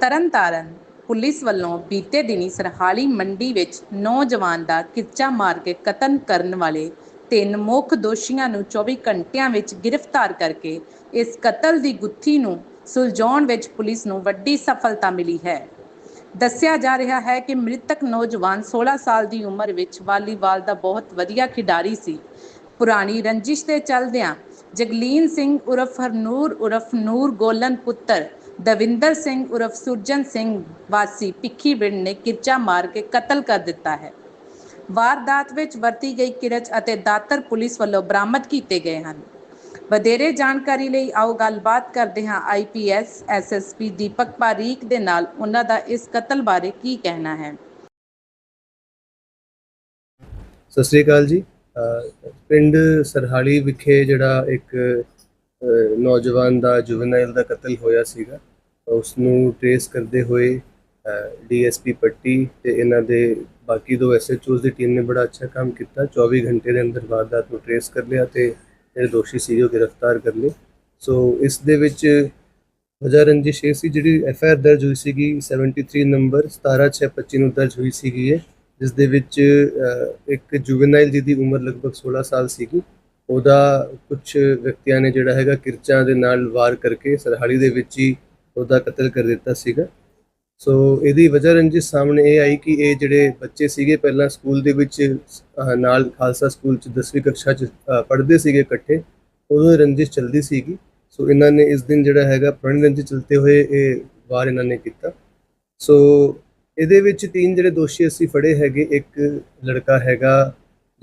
Tarn Taran police ਵੱਲੋਂ ਬੀਤੇ ਦਿਨੀ ਸਰਹਾਲੀ ਮੰਡੀ ਵਿੱਚ ਨੌਜਵਾਨ ਦਾ ਕਿਰਚਾ ਮਾਰ ਕੇ ਕਤਲ ਕਰਨ ਵਾਲੇ ਤਿੰਨ ਮੁੱਖ ਦੋਸ਼ੀਆਂ ਨੂੰ 24 ਘੰਟਿਆਂ ਵਿੱਚ ਗ੍ਰਿਫਤਾਰ ਕਰਕੇ ਇਸ ਕਤਲ ਦੀ ਗੁੱਥੀ ਨੂੰ ਸੁਲਝਾਉਣ ਵਿੱਚ ਪੁਲਿਸ ਨੂੰ ਵੱਡੀ ਸਫਲਤਾ ਮਿਲੀ ਹੈ। ਦੱਸਿਆ ਜਾ ਰਿਹਾ ਹੈ ਕਿ ਮ੍ਰਿਤਕ ਨੌਜਵਾਨ 16 ਸਾਲ ਦੀ ਉਮਰ ਵਿੱਚ ਵਾਲੀਬਾਲ ਦਾ ਬਹੁਤ ਵਧੀਆ ਖਿਡਾਰੀ ਸੀ। ਪੁਰਾਣੀ ਰੰਜਿਸ਼ ਦੇ ਚੱਲਦਿਆਂ ਜਗਲੀਨ ਸਿੰਘ ਉਰਫ ਹਰਨੂਰ ਉਰਫ ਨੂਰ ਗੋਲਨ ਪੁੱਤਰ ਦਵਿੰਦਰ ਸਿੰਘ ਉਰਫ ਸੁਰਜਨ ਸਿੰਘ ਵਾਸੀ ਭਿੱਖੀਵਿੰਡ ਨੇ ਕਿਰਚਾ ਮਾਰ ਕੇ ਕਤਲ ਕਰ ਦਿੱਤਾ ਹੈ। ਵਾਰਦਾਤ ਵਿੱਚ ਵਰਤੀ ਗਈ ਕਿਰਚ ਅਤੇ ਦਾਤਰ ਪੁਲਿਸ ਵੱਲੋਂ ਬਰਾਮਦ ਕੀਤੇ ਗਏ ਹਨ। ਵਧੇਰੇ ਜਾਣਕਾਰੀ ਲਈ ਆਓ ਗੱਲਬਾਤ ਕਰਦੇ ਹਾਂ ਆਈਪੀਐਸ ਐਸਐਸਪੀ ਦੀਪਕ ਪਾਰੀਕ ਦੇ ਨਾਲ ਉਹਨਾਂ ਦਾ ਇਸ ਕਤਲ ਬਾਰੇ ਕੀ ਕਹਿਣਾ ਹੈ। ਸਤਿ ਸ੍ਰੀ ਅਕਾਲ ਜੀ। ਪਿੰਡ ਸਰਹਾਲੀ ਵਿਖੇ ਜਿਹੜਾ ਇੱਕ ਨੌਜਵਾਨ ਦਾ ਜੁਵਨਾਈਲ ਦਾ ਕਤਲ ਹੋਇਆ ਸੀਗਾ। ਉਸ ਨੂੰ ਟ੍ਰੇਸ ਕਰਦੇ ਹੋਏ ਡੀਐਸਪੀ ਪੱਟੀ ਤੇ ਇਹਨਾਂ ਦੇ ਬਾਕੀ ਦੋ ਐਸਐਚਓਜ਼ ਦੀ ਟੀਮ ਨੇ ਬੜਾ ਅੱਛਾ ਕੰਮ ਕੀਤਾ। 24 ਘੰਟੇ ਦੇ ਅੰਦਰ ਵਾਰਦਾਤ ਨੂੰ ਟ੍ਰੇਸ ਕਰ ਲਿਆ ਤੇ ਜਿਹੜੇ ਦੋਸ਼ੀ ਸੀ ਉਹ ਗ੍ਰਿਫਤਾਰ ਕਰ ਲਏ। ਸੋ ਇਸ ਦੇ ਵਿੱਚ ਵਜ੍ਹਾ ਰੰਜਿਸ਼ ਇਹ ਸੀ ਜਿਹੜੀ ਐਫ ਆਈ ਆਰ ਦਰਜ ਹੋਈ ਸੀਗੀ 73 ਨੰਬਰ 17625 ਨੂੰ ਦਰਜ ਹੋਈ ਸੀਗੀ ਇਹ ਜਿਸ ਦੇ ਵਿੱਚ ਅਹ, ਇੱਕ ਜੁਵਨਾਈਲ ਦੀ ਉਮਰ ਲਗਭਗ 16 ਸਾਲ ਸੀਗੀ। ਉਹਦਾ ਕੁਝ ਵਿਅਕਤੀਆਂ ਨੇ ਜਿਹੜਾ ਹੈਗਾ ਕਿਰਚਾਂ ਦੇ ਨਾਲ ਵਾਰ ਕਰਕੇ ਸਰਹਾਲੀ ਦੇ ਵਿੱਚ ਹੀ ਉਹਦਾ ਕਤਲ ਕਰ ਦਿੱਤਾ ਸੀਗਾ। ਸੋ ਇਹਦੀ ਵਜ੍ਹਾ ਰੰਜਿਸ਼ ਸਾਹਮਣੇ ਇਹ ਆਈ ਕਿ ਇਹ ਜਿਹੜੇ ਬੱਚੇ ਸੀਗੇ ਪਹਿਲਾਂ ਸਕੂਲ ਦੇ ਵਿੱਚ ਨਾਲ ਖਾਲਸਾ ਸਕੂਲ ਚ 10ਵੀਂ ਕਕਸ਼ਾ ਚ ਪੜ੍ਹਦੇ ਸੀਗੇ ਇਕੱਠੇ, ਉਦੋਂ ਰੰਜਿਸ਼ ਚੱਲਦੀ ਸੀਗੀ। ਸੋ ਇਹਨਾਂ ਨੇ ਇਸ ਦਿਨ ਜਿਹੜਾ ਹੈਗਾ ਪੁਰਾਣੀ ਰੰਜਿਸ਼ ਚਲਤੇ ਹੋਏ ਇਹ ਵਾਰ ਇਹਨਾਂ ਨੇ ਕੀਤਾ। ਸੋ ਇਹਦੇ ਵਿੱਚ ਤਿੰਨ ਜਿਹੜੇ ਦੋਸ਼ੀ ਅਸੀਂ ਫੜੇ ਹੈਗੇ, ਇੱਕ ਲੜਕਾ ਹੈਗਾ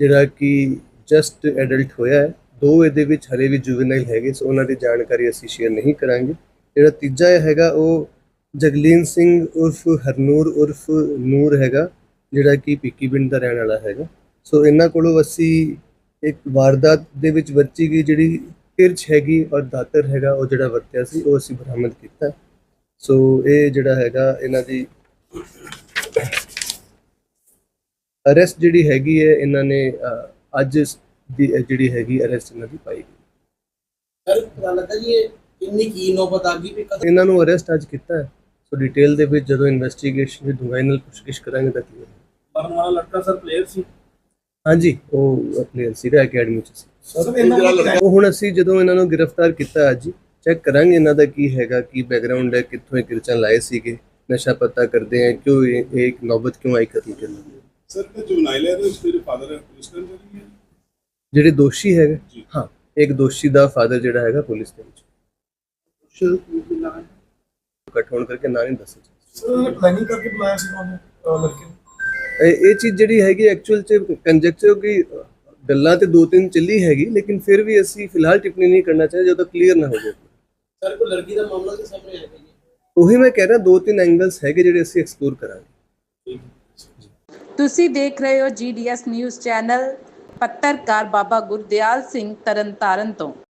ਜਿਹੜਾ ਕਿ ਜਸਟ ਐਡਲਟ ਹੋਇਆ ਹੈ। ਦੋ ਇਹਦੇ ਵਿੱਚ ਹਲੇ ਵੀ ਜੁਵਨਾਈਲ ਹੈਗੇ ਸੋ ਉਹਨਾਂ ਦੀ ਜਾਣਕਾਰੀ ਅਸੀਂ ਸ਼ੇਅਰ ਨਹੀਂ ਕਰਾਂਗੇ। ਜਿਹੜਾ ਤੀਜਾ ਹੈਗਾ, ਉਹ ਜਗਲੀਨ ਸਿੰਘ ਉਰਫ ਹਰਨੂਰ ਉਰਫ ਨੂਰ ਹੈਗਾ, ਜਿਹੜਾ ਕਿ ਪੀਕੀ ਪਿੰਡ ਦਾ ਰਹਿਣ ਵਾਲਾ ਹੈਗਾ। ਸੋ ਇਹਨਾਂ ਕੋਲੋਂ ਅਸੀਂ ਇੱਕ ਵਾਰਦਾਤ ਦੇ ਵਿੱਚ ਵਰਤੀ ਗਈ, ਜਿਹੜੀ ਕਿਰਚ ਹੈਗੀ ਔਰ ਦਾਤਰ ਹੈਗਾ, ਉਹ ਜਿਹੜਾ ਵਰਤਿਆ ਸੀ, ਉਹ ਅਸੀਂ ਬਰਾਮਦ ਕੀਤਾ। ਸੋ ਇਹ ਜਿਹੜਾ ਹੈਗਾ, ਇਹਨਾਂ ਦੀ ਅਰੈਸਟ ਜਿਹੜੀ ਹੈਗੀ ਹੈ, ਇਹਨਾਂ ਨੇ ਅੱਜ ਦੀ ਜਿਹੜੀ ਹੈਗੀ ਅਰੈਸਟ ਇਹਨਾਂ ਦੀ ਪਾਈ ਗਈ। ਸਰ ਪਤਾ ਲੱਗਾ ਜੀ ਇਹ ਇੰਨੀ ਕੀ ਨੌਬਤ ਆ ਗਈ ਵੀ ਕਦੋਂ ਇਹਨਾਂ ਨੂੰ ਅਰੈਸਟ ਅੱਜ ਕੀਤਾ ਹੈ। ਸੋ ਡਿਟੇਲ ਦੇ ਵਿੱਚ ਜਦੋਂ ਇਨਵੈਸਟੀਗੇਸ਼ਨ ਦੀ ਡੂੰਘਾਈ ਨਾਲ ਪੁੱਛਗਿੱਛ ਕਰਾਂਗੇ ਤਾਂ ਕਲੀਅਰ ਮਰਨ ਵਾਲਾ ਲੜਕਾ ਸਰ ਪਲੇਅਰ ਸੀ? ਹਾਂਜੀ ਉਹ ਪਲੇਅਰ ਸੀਗਾ ਅਕੈਡਮੀ ਚ ਸੀ। ਸਰ ਇਹਨਾਂ ਦਾ ਉਹ ਹੁਣ ਅਸੀਂ ਜਦੋਂ ਇਹਨਾਂ ਨੂੰ ਗ੍ਰਿਫਤਾਰ ਕੀਤਾ ਅੱਜ ਚੈੱਕ ਕਰਾਂਗੇ ਇਹਨਾਂ ਦਾ ਕੀ ਹੈਗਾ ਕੀ ਬੈਕਗ੍ਰਾਉਂਡ ਹੈ ਕਿੱਥੋਂ ਇਹ ਕਿਰਚਾਂ ਲਾਏ ਸੀਗੇ ਨਸ਼ਾ ਪਤਾ ਕਰਦੇ ਆ ਕਿਉਂ ਇਹ ਇੱਕ ਨੌਬਤ ਕਿਉਂ ਆਈ ਕਤਲ ਕਰਨ ਦੀ ਸਰ ਹੈ ਤੇ ਉਸ ਦੇ ਫਾਦਰ ਹੈ ਪੁਲਿਸ ਕਰਮਚਾਰੀ ਹੈ। ਜਿਹੜੇ ਦੋਸ਼ੀ ਹੈਗੇ। ਹਾਂ ਇੱਕ ਦੋਸ਼ੀ ਦਾ ਫਾਦਰ ਜਿਹੜਾ ਹੈਗਾ ਪੁਲਿਸ ਦੇ ਵਿੱਚ। ਇਕੱਠ ਹੋਣ ਕਰਕੇ ਨਾਂ ਨਹੀਂ ਦੱਸਿਆ ਸਰ ਪਲੈਨਿੰਗ ਕਰਕੇ ਬੁਲਾਇਆ ਸੀ ਉਹਨੇ ਲੜਕੇ ਨੂੰ? ਇਹ ਇਹ ਚੀਜ਼ ਜਿਹੜੀ ਹੈਗੀ ਐਕਚੁਅਲ ਚ ਕੰਜੈਕਚਰ ਕੀ ਗੱਲਾਂ ਤੇ ਦੋ ਤਿੰਨ ਚੱਲੀ ਹੈਗੀ ਲੇਕਿਨ ਫਿਰ ਵੀ ਅਸੀਂ ਫਿਲਹਾਲ ਟਿੱਪਣੀ ਨਹੀਂ ਕਰਨਾ ਚਾਹੀਦਾ ਜਦੋਂ ਕਲੀਅਰ ਨਾ ਹੋ ਜਾਏ ਸਰ ਕੋਈ ਲੜਕੀ ਦਾ ਮਾਮਲਾ ਤੇ ਸਾਹਮਣੇ ਆਇਆ ਜੀ ਉਹੀ ਮੈਂ ਕਹਿ ਰਿਹਾ ਦੋ ਤਿੰਨ ਐਂਗਲਸ ਹੈਗੇ ਜਿਹੜੇ ਅਸੀਂ ਐਕਸਪਲੋਰ ਕਰਾਂਗੇ। ਤੁਸੀਂ ਦੇਖ ਰਹੇ ਹੋ ਜੀਡੀਐਸ ਨਿਊਜ਼ ਚੈਨਲ ਪੱਤਰਕਾਰ ਬਾਬਾ ਗੁਰਦਿਆਲ ਸਿੰਘ ਤਰਨਤਾਰਨ ਤੋਂ।